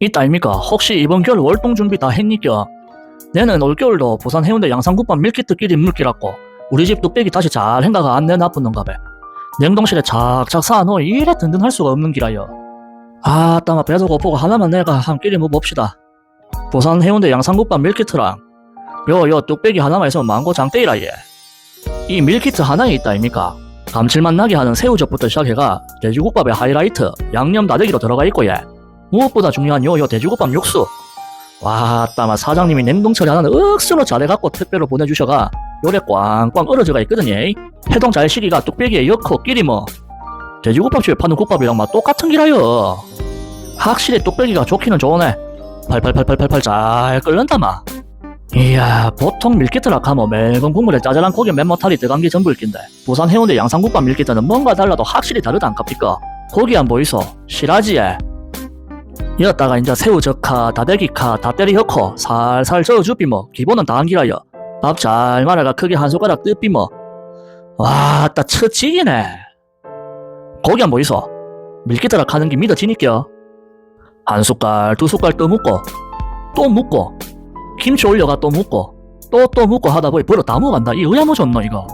있다 아닙니까? 혹시 이번 겨울 월동 준비 다 했니까? 내는 올겨울도 부산 해운대 양산국밥 밀키트끼리 물기라고 우리 집 뚝배기 다시 잘 행가가 안 내나쁘는가 봐. 냉동실에 착착 쌓아놓어 이래 든든할 수가 없는 기라요. 아, 따마 배도 고프고 하나만 내가 한 끼리 뭐 봅시다. 부산 해운대 양산국밥 밀키트랑 요, 요 뚝배기 하나만 있으면 망고 장대이라 얘. 이 밀키트 하나에 있다 아닙니까? 감칠맛 나게 하는 새우젓부터 시작해가 돼지국밥의 하이라이트 양념 다대기로 들어가 있고 예. 무엇보다 중요한 요, 요 돼지국밥 육수. 와, 따마 사장님이 냉동 처리 하나는 억수로 잘해갖고 택배로 보내주셔가 요래 꽝꽝 얼어져가 있거든요. 해동 잘 시기가 뚝배기에 넣고 끼리 뭐 돼지국밥집에 파는 국밥이랑 막 똑같은 기라요. 확실히 뚝배기가 좋기는 좋네. 팔팔팔팔팔팔 잘 끓는다 마. 이야, 보통 밀키트라 하면 맑은 국물에 짜잘한 고기 맨모탈이 들어간 게 전부일긴데 부산 해운대 양산국밥 밀키트는 뭔가 달라도 확실히 다르다 안 갑니까? 고기 안 보이소? 실하지에. 이었다가 이제 새우젓카, 다대기카, 다 때리 넣고 살살 저어주비 뭐 기본은 다 한기라요. 밥잘 말아가 크게 한 숟가락 뜨비 뭐. 와, 따 처치기네. 고기 안 보이소? 밀키트라 하는 게 믿어지니까. 한 숟갈, 두 숟갈 또 묻고, 또 묻고, 김치 올려가 또 묻고, 또 또 묻고 하다 보니 버려 다 먹간다. 이 의아무 줬노 이거.